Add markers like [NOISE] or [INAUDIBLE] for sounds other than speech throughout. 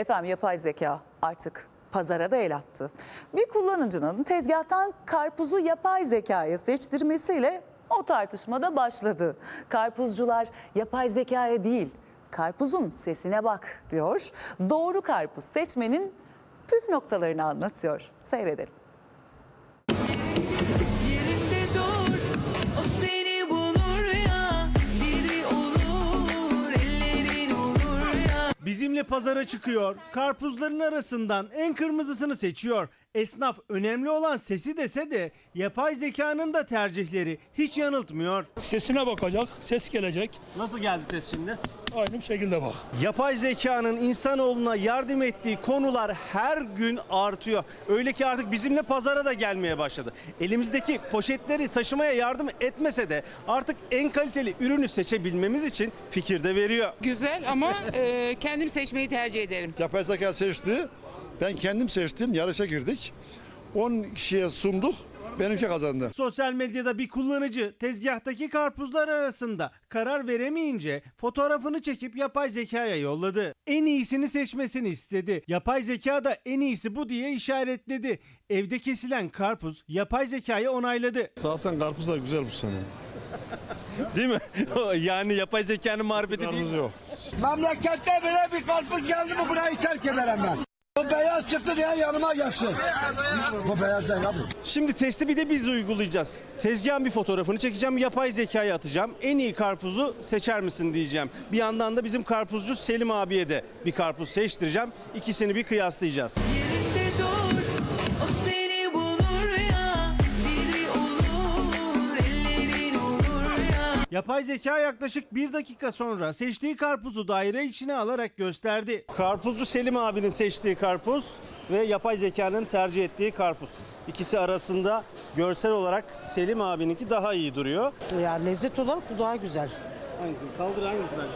Efendim yapay zeka artık pazara da el attı. Bir kullanıcının tezgahtan karpuzu yapay zekaya seçtirmesiyle o tartışmada başladı. Karpuzcular yapay zekaya değil, karpuzun sesine bak diyor. Doğru karpuz seçmenin püf noktalarını anlatıyor. Seyredelim. Bizimle pazara çıkıyor. Karpuzların arasından en kırmızısını seçiyor. Esnaf önemli olan sesi dese de yapay zekanın da tercihleri hiç yanıltmıyor. Sesine bakacak, ses gelecek. Nasıl geldi ses şimdi? Aynı şekilde bak. Yapay zekanın insanoğluna yardım ettiği konular her gün artıyor. Öyle ki artık bizimle pazara da gelmeye başladı. Elimizdeki poşetleri taşımaya yardım etmese de artık en kaliteli ürünü seçebilmemiz için fikir de veriyor. Güzel ama e, kendim seçmeyi tercih ederim. Yapay zeka seçti. Ben kendim seçtim. Yarışa girdik. 10 kişiye sunduk. Benimki kazandı. Sosyal medyada bir kullanıcı tezgahtaki karpuzlar arasında karar veremeyince fotoğrafını çekip yapay zekaya yolladı. En iyisini seçmesini istedi. Yapay zeka da en iyisi bu diye işaretledi. Evde kesilen karpuz yapay zekayı onayladı. Zaten karpuzlar güzel bu sene. [LAUGHS] Değil mi? [LAUGHS] yani yapay zekanın marifeti Karpuz yok. Memlekette böyle bir karpuz geldi mi burayı terk ederim ben. Beyaz çıktı diye yanıma gelsin. Bu beyaz değil abi. Şimdi testi bir de biz uygulayacağız. Tezgahın bir fotoğrafını çekeceğim, yapay zekaya atacağım. En iyi karpuzu seçer misin diyeceğim. Bir yandan da bizim karpuzcu Selim abiye de bir karpuz seçtireceğim. İkisini bir kıyaslayacağız. Yerinde Yapay zeka yaklaşık bir dakika sonra seçtiği karpuzu daire içine alarak gösterdi. Karpuzcu Selim abinin seçtiği karpuz ve yapay zekanın tercih ettiği karpuz. İkisi arasında görsel olarak Selim abininki daha iyi duruyor. Ya lezzet olarak bu daha güzel. Hangisini? Kaldır hangisinden?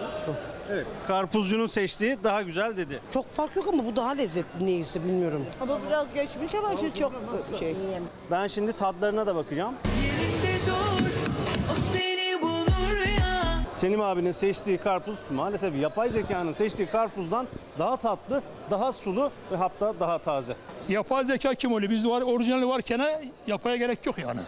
Evet. Karpuzcunun seçtiği daha güzel dedi. Çok fark yok ama bu daha lezzetli neyse bilmiyorum. Ama biraz geçmiş ama şu çok şey. Ben şimdi tadlarına da bakacağım. Selim abinin seçtiği karpuz maalesef yapay zekanın seçtiği karpuzdan daha tatlı, daha sulu ve hatta daha taze. Yapay zeka kim oluyor? Bizde var, orijinali varken yapaya gerek yok yani.